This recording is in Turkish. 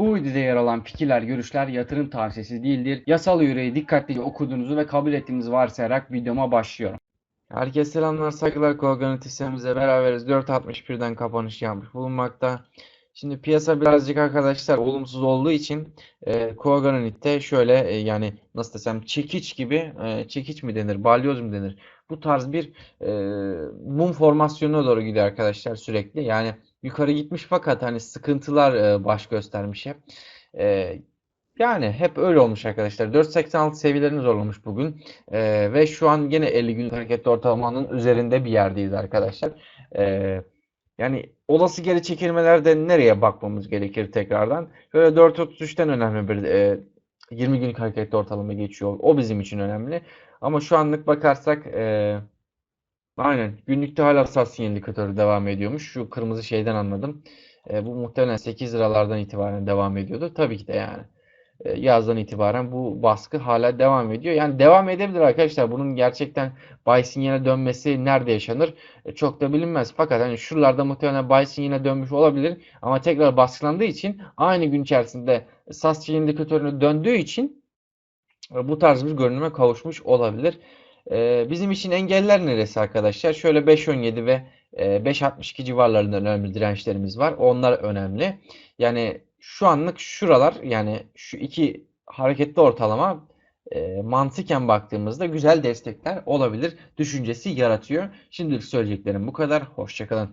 Bu videoda yer alan fikirler, görüşler yatırım tavsiyesi değildir. Yasal yüreği dikkatlice okuduğunuzu ve kabul ettiğinizi varsayarak videoma başlıyorum. Herkese selamlar, saygılar. Koagranit hissemizle beraberiz. 4.61'den kapanış yapmış bulunmakta. Şimdi piyasa birazcık arkadaşlar olumsuz olduğu için e, Koagranit'te şöyle e, yani nasıl desem çekiç gibi e, çekiç mi denir, balyoz mu denir? Bu tarz bir e, mum formasyonuna doğru gidiyor arkadaşlar sürekli. Yani yukarı gitmiş fakat hani sıkıntılar e, baş göstermiş hep. E, yani hep öyle olmuş arkadaşlar. 4.86 seviyelerini zorlamış bugün. Ee, ve şu an yine 50 günlük hareketli ortalamanın üzerinde bir yerdeyiz arkadaşlar. Yani olası geri çekilmelerde nereye bakmamız gerekir tekrardan? Şöyle 4.33'ten önemli bir e, 20 günlük hareketli ortalama geçiyor. O bizim için önemli. Ama şu anlık bakarsak e, aynen günlükte hala sinyal indikatörü devam ediyormuş. Şu kırmızı şeyden anladım. E, bu muhtemelen 8 liralardan itibaren devam ediyordu. Tabii ki de yani e, yazdan itibaren bu baskı hala devam ediyor. Yani devam edebilir arkadaşlar. Bunun gerçekten buy sinyaline dönmesi nerede yaşanır? E, çok da bilinmez. Fakat hani şuralarda muhtemelen buy sinyaline dönmüş olabilir. Ama tekrar baskılandığı için aynı gün içerisinde sinyal indikatörüne döndüğü için e, bu tarz bir görünüme kavuşmuş olabilir. E, bizim için engeller neresi arkadaşlar? Şöyle 5.17 ve e, 5.62 civarlarında önemli dirençlerimiz var. Onlar önemli. Yani şu anlık şuralar yani şu iki hareketli ortalama e, mantıken baktığımızda güzel destekler olabilir düşüncesi yaratıyor. Şimdilik söyleyeceklerim bu kadar. Hoşçakalın.